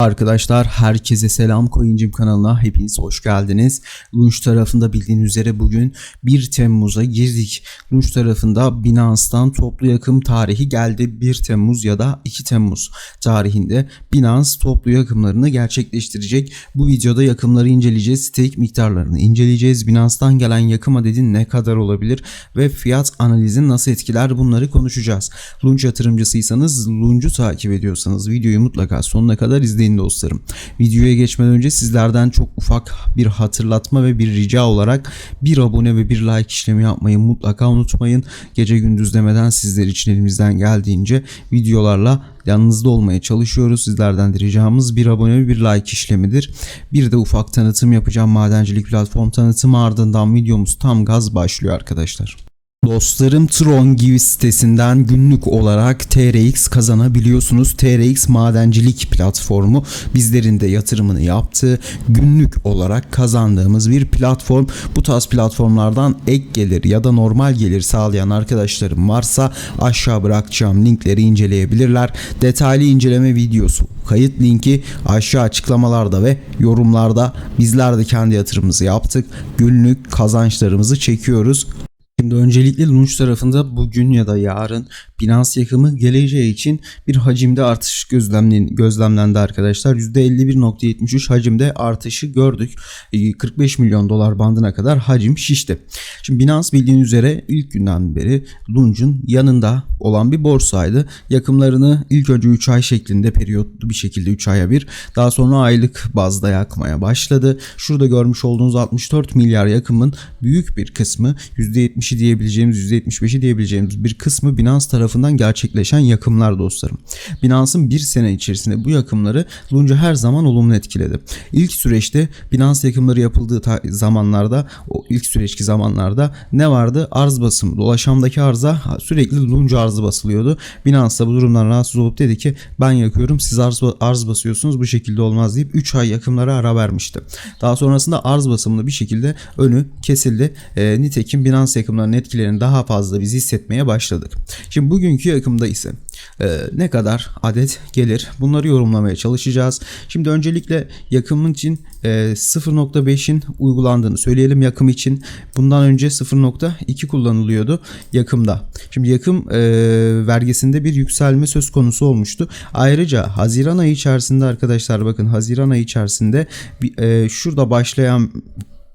Arkadaşlar herkese selam Coincim kanalına hepiniz hoş geldiniz. Lunch tarafında bildiğiniz üzere bugün 1 Temmuz'a girdik. Lunch tarafında Binance'dan toplu yakım tarihi geldi. 1 Temmuz ya da 2 Temmuz tarihinde Binance toplu yakımlarını gerçekleştirecek. Bu videoda yakımları inceleyeceğiz. Stake miktarlarını inceleyeceğiz. Binance'dan gelen yakım adedi ne kadar olabilir ve fiyat analizi nasıl etkiler bunları konuşacağız. Lunch yatırımcısıysanız Lunch'u takip ediyorsanız videoyu mutlaka sonuna kadar izleyin dostlarım. Videoya geçmeden önce sizlerden çok ufak bir hatırlatma ve bir rica olarak bir abone ve bir like işlemi yapmayı mutlaka unutmayın. Gece gündüz demeden sizler için elimizden geldiğince videolarla yanınızda olmaya çalışıyoruz. Sizlerden de ricamız bir abone ve bir like işlemidir. Bir de ufak tanıtım yapacağım. Madencilik platform tanıtımı ardından videomuz tam gaz başlıyor arkadaşlar. Dostlarım Tron Give sitesinden günlük olarak TRX kazanabiliyorsunuz. TRX madencilik platformu bizlerin de yatırımını yaptığı günlük olarak kazandığımız bir platform. Bu tarz platformlardan ek gelir ya da normal gelir sağlayan arkadaşlarım varsa aşağı bırakacağım linkleri inceleyebilirler. Detaylı inceleme videosu kayıt linki aşağı açıklamalarda ve yorumlarda bizler de kendi yatırımımızı yaptık. Günlük kazançlarımızı çekiyoruz. Şimdi öncelikle Lunch tarafında bugün ya da yarın Binance yakımı geleceği için bir hacimde artış gözlemlen, gözlemlendi arkadaşlar. %51.73 hacimde artışı gördük. 45 milyon dolar bandına kadar hacim şişti. Şimdi Binance bildiğiniz üzere ilk günden beri Lunch'un yanında olan bir borsaydı. Yakımlarını ilk önce 3 ay şeklinde periyotlu bir şekilde 3 aya bir daha sonra aylık bazda yakmaya başladı. Şurada görmüş olduğunuz 64 milyar yakımın büyük bir kısmı %70'i diyebileceğimiz %75'i diyebileceğimiz bir kısmı Binance tarafından gerçekleşen yakımlar dostlarım. Binance'ın bir sene içerisinde bu yakımları Lunca her zaman olumlu etkiledi. İlk süreçte Binance yakımları yapıldığı zamanlarda o ilk süreçki zamanlarda ne vardı? Arz basımı. Dolaşamdaki arza sürekli Lunca arzı basılıyordu. Binance da bu durumdan rahatsız olup dedi ki ben yakıyorum siz arz, arz basıyorsunuz bu şekilde olmaz deyip 3 ay yakımlara ara vermişti. Daha sonrasında arz basımını bir şekilde önü kesildi. E, nitekim Binance yakımlarının etkilerini daha fazla biz hissetmeye başladık. Şimdi bugünkü yakımda ise e, ne kadar adet gelir bunları yorumlamaya çalışacağız. Şimdi öncelikle yakımın için e, 0.5'in uygulandığını söyleyelim yakım için. Bundan önce 0.2 kullanılıyordu yakımda. Şimdi yakım e, vergisinde bir yükselme söz konusu olmuştu. Ayrıca Haziran ayı içerisinde arkadaşlar bakın Haziran ayı içerisinde e, şurada başlayan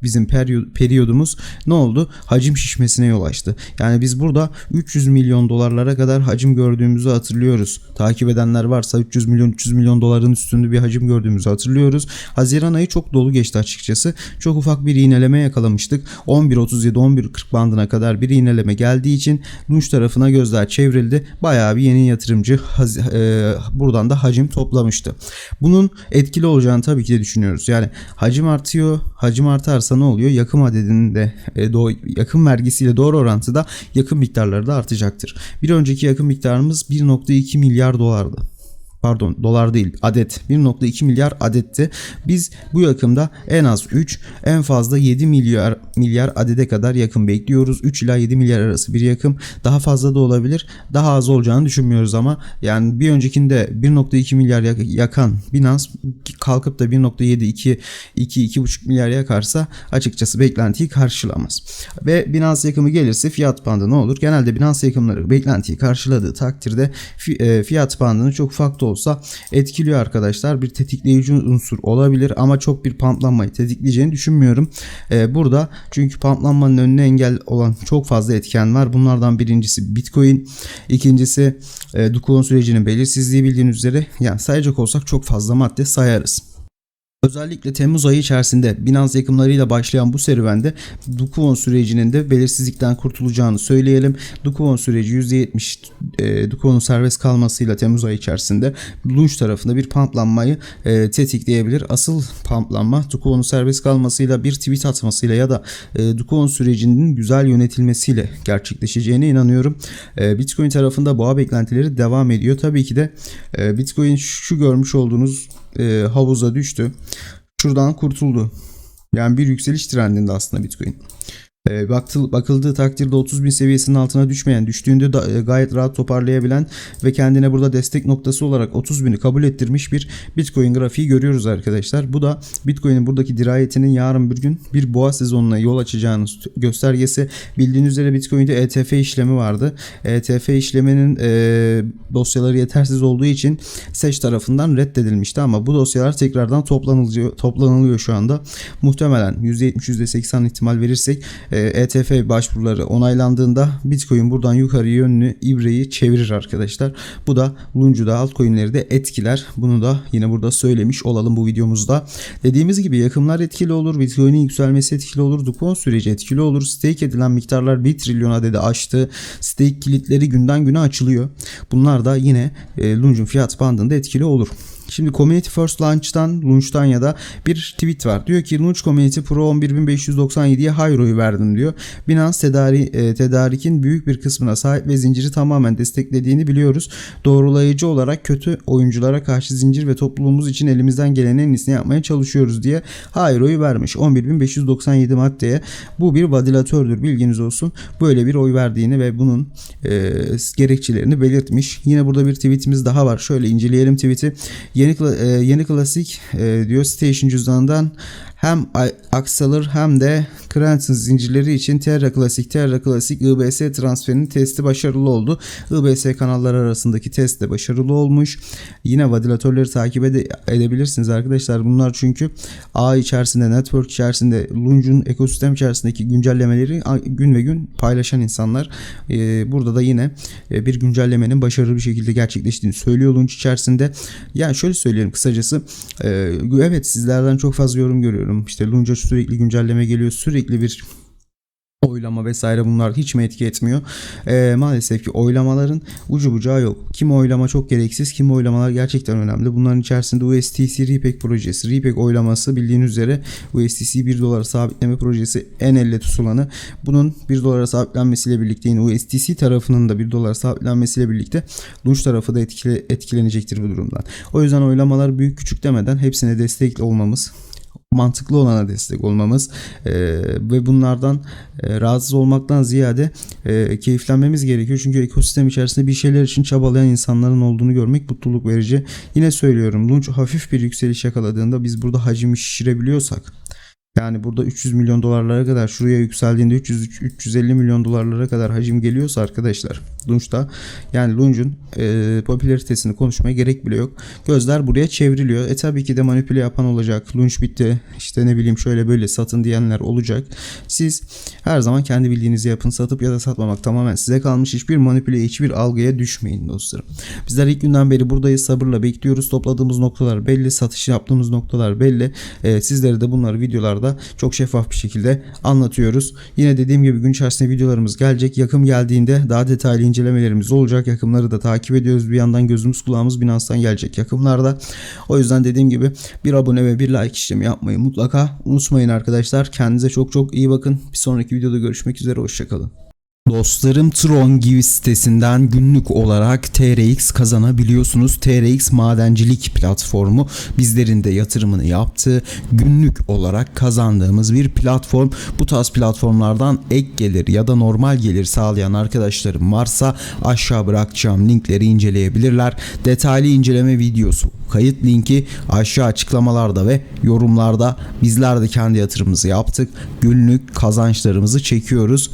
bizim periyodumuz ne oldu? Hacim şişmesine yol açtı. Yani biz burada 300 milyon dolarlara kadar hacim gördüğümüzü hatırlıyoruz. Takip edenler varsa 300 milyon 300 milyon doların üstünde bir hacim gördüğümüzü hatırlıyoruz. Haziran ayı çok dolu geçti açıkçası. Çok ufak bir iğneleme yakalamıştık. 11.37 11.40 bandına kadar bir iğneleme geldiği için Lunch tarafına gözler çevrildi. Bayağı bir yeni yatırımcı e, buradan da hacim toplamıştı. Bunun etkili olacağını tabii ki de düşünüyoruz. Yani hacim artıyor. Hacim artarsa artarsa ne oluyor? Yakım adedinin de e, do, yakım vergisiyle doğru orantıda yakım miktarları da artacaktır. Bir önceki yakım miktarımız 1.2 milyar dolardı pardon dolar değil adet 1.2 milyar adetti. Biz bu yakımda en az 3 en fazla 7 milyar milyar adede kadar yakın bekliyoruz. 3 ila 7 milyar arası bir yakım. Daha fazla da olabilir. Daha az olacağını düşünmüyoruz ama yani bir öncekinde 1.2 milyar yakan Binance kalkıp da 1.7 2 2 2.5 milyar yakarsa açıkçası beklentiyi karşılamaz. Ve Binance yakımı gelirse fiyat bandı ne olur? Genelde Binance yakımları beklentiyi karşıladığı takdirde e, fiyat bandını çok farklı olsa etkiliyor arkadaşlar. Bir tetikleyici unsur olabilir ama çok bir pamplanmayı tetikleyeceğini düşünmüyorum. Ee, burada çünkü pamplanmanın önüne engel olan çok fazla etken var. Bunlardan birincisi Bitcoin, ikincisi e, Dukon sürecinin belirsizliği bildiğiniz üzere yani sayacak olsak çok fazla madde sayarız. Özellikle Temmuz ayı içerisinde Binance yakımlarıyla başlayan bu serüvende Dukuvon sürecinin de belirsizlikten kurtulacağını söyleyelim. Dukuvon süreci %70 e, Dukuvon'un serbest kalmasıyla Temmuz ayı içerisinde Lunch tarafında bir pamplanmayı e, tetikleyebilir. Asıl pamplanma Dukuvon'un serbest kalmasıyla bir tweet atmasıyla ya da e, Dukuvon sürecinin güzel yönetilmesiyle gerçekleşeceğine inanıyorum. E, Bitcoin tarafında boğa beklentileri devam ediyor. Tabii ki de e, Bitcoin şu görmüş olduğunuz e, havuza düştü. Şuradan kurtuldu. Yani bir yükseliş trendinde aslında Bitcoin. E, baktı, bakıldığı takdirde 30 bin seviyesinin altına düşmeyen, düştüğünde da, e, gayet rahat toparlayabilen ve kendine burada destek noktası olarak 30 bini kabul ettirmiş bir Bitcoin grafiği görüyoruz arkadaşlar. Bu da Bitcoin'in buradaki dirayetinin yarın bir gün bir boğa sezonuna yol açacağını göstergesi. Bildiğiniz üzere Bitcoin'de ETF işlemi vardı. ETF işleminin e, dosyaları yetersiz olduğu için SEC tarafından reddedilmişti ama bu dosyalar tekrardan toplanılıyor, toplanılıyor şu anda. Muhtemelen %70-%80 ihtimal verirsek e, ETF başvuruları onaylandığında Bitcoin buradan yukarı yönlü ibreyi çevirir arkadaşlar. Bu da Luncu'da altcoin'leri de etkiler. Bunu da yine burada söylemiş olalım bu videomuzda. Dediğimiz gibi yakımlar etkili olur. Bitcoin'in yükselmesi etkili olur. Dupont süreci etkili olur. Stake edilen miktarlar 1 trilyon adedi aştı. Stake kilitleri günden güne açılıyor. Bunlar da yine e, Lunge'un fiyat bandında etkili olur. Şimdi Community First Launch'tan, Launch'tan ya da bir tweet var. Diyor ki Launch Community Pro 11597'ye Hayro'yu verdim diyor. Binance tedari, e, tedarikin büyük bir kısmına sahip ve zinciri tamamen desteklediğini biliyoruz. Doğrulayıcı olarak kötü oyunculara karşı zincir ve topluluğumuz için elimizden gelenin en iyisini yapmaya çalışıyoruz diye Hayro'yu vermiş. 11597 maddeye bu bir validatördür bilginiz olsun. Böyle bir oy verdiğini ve bunun e, gerekçelerini belirtmiş. Yine burada bir tweetimiz daha var. Şöyle inceleyelim tweet'i. Yeni, e, yeni klasik e, diyor Station cüzdanından hem Axeler hem de Cranton zincirleri için Terra Classic, Terra Classic IBS transferinin testi başarılı oldu. IBS kanalları arasındaki test de başarılı olmuş. Yine validatörleri takip ede- edebilirsiniz arkadaşlar. Bunlar çünkü ağ içerisinde, network içerisinde, Lunge'un ekosistem içerisindeki güncellemeleri gün ve gün paylaşan insanlar. Ee, burada da yine e, bir güncellemenin başarılı bir şekilde gerçekleştiğini söylüyor Lunge içerisinde. Yani şöyle söyleyelim kısacası. E, evet sizlerden çok fazla yorum görüyorum görüyorum. İşte Lunca sürekli güncelleme geliyor. Sürekli bir oylama vesaire bunlar hiç mi etki etmiyor? Ee, maalesef ki oylamaların ucu bucağı yok. Kim oylama çok gereksiz, kim oylamalar gerçekten önemli. Bunların içerisinde USTC Repec projesi. Repec oylaması bildiğiniz üzere USTC 1 dolar sabitleme projesi en elle tutulanı. Bunun 1 dolara sabitlenmesiyle birlikte yine USTC tarafının da 1 dolar sabitlenmesiyle birlikte Lunch tarafı da etkile, etkilenecektir bu durumdan. O yüzden oylamalar büyük küçük demeden hepsine destek olmamız mantıklı olana destek olmamız e, ve bunlardan e, rahatsız olmaktan ziyade e, keyiflenmemiz gerekiyor. Çünkü ekosistem içerisinde bir şeyler için çabalayan insanların olduğunu görmek mutluluk verici. Yine söylüyorum Lunch hafif bir yükseliş yakaladığında biz burada hacimi şişirebiliyorsak yani burada 300 milyon dolarlara kadar şuraya yükseldiğinde 300 350 milyon dolarlara kadar hacim geliyorsa arkadaşlar Lunch'ta yani Lunch'un e, popülaritesini konuşmaya gerek bile yok. Gözler buraya çevriliyor. E tabii ki de manipüle yapan olacak. Lunch bitti. İşte ne bileyim şöyle böyle satın diyenler olacak. Siz her zaman kendi bildiğinizi yapın. Satıp ya da satmamak tamamen size kalmış. Hiçbir manipüle, hiçbir algıya düşmeyin dostlarım. Bizler ilk günden beri buradayız. Sabırla bekliyoruz. Topladığımız noktalar belli. Satış yaptığımız noktalar belli. E, sizlere de bunları videolarda çok şeffaf bir şekilde anlatıyoruz. Yine dediğim gibi gün içerisinde videolarımız gelecek. Yakım geldiğinde daha detaylı incelemelerimiz olacak. Yakımları da takip ediyoruz. Bir yandan gözümüz kulağımız Binance'dan gelecek yakımlarda. O yüzden dediğim gibi bir abone ve bir like işlemi yapmayı mutlaka unutmayın arkadaşlar. Kendinize çok çok iyi bakın. Bir sonraki videoda görüşmek üzere. Hoşçakalın. Dostlarım Tron Give sitesinden günlük olarak TRX kazanabiliyorsunuz. TRX madencilik platformu bizlerin de yatırımını yaptığı günlük olarak kazandığımız bir platform. Bu tarz platformlardan ek gelir ya da normal gelir sağlayan arkadaşlarım varsa aşağı bırakacağım linkleri inceleyebilirler. Detaylı inceleme videosu kayıt linki aşağı açıklamalarda ve yorumlarda bizler de kendi yatırımımızı yaptık. Günlük kazançlarımızı çekiyoruz.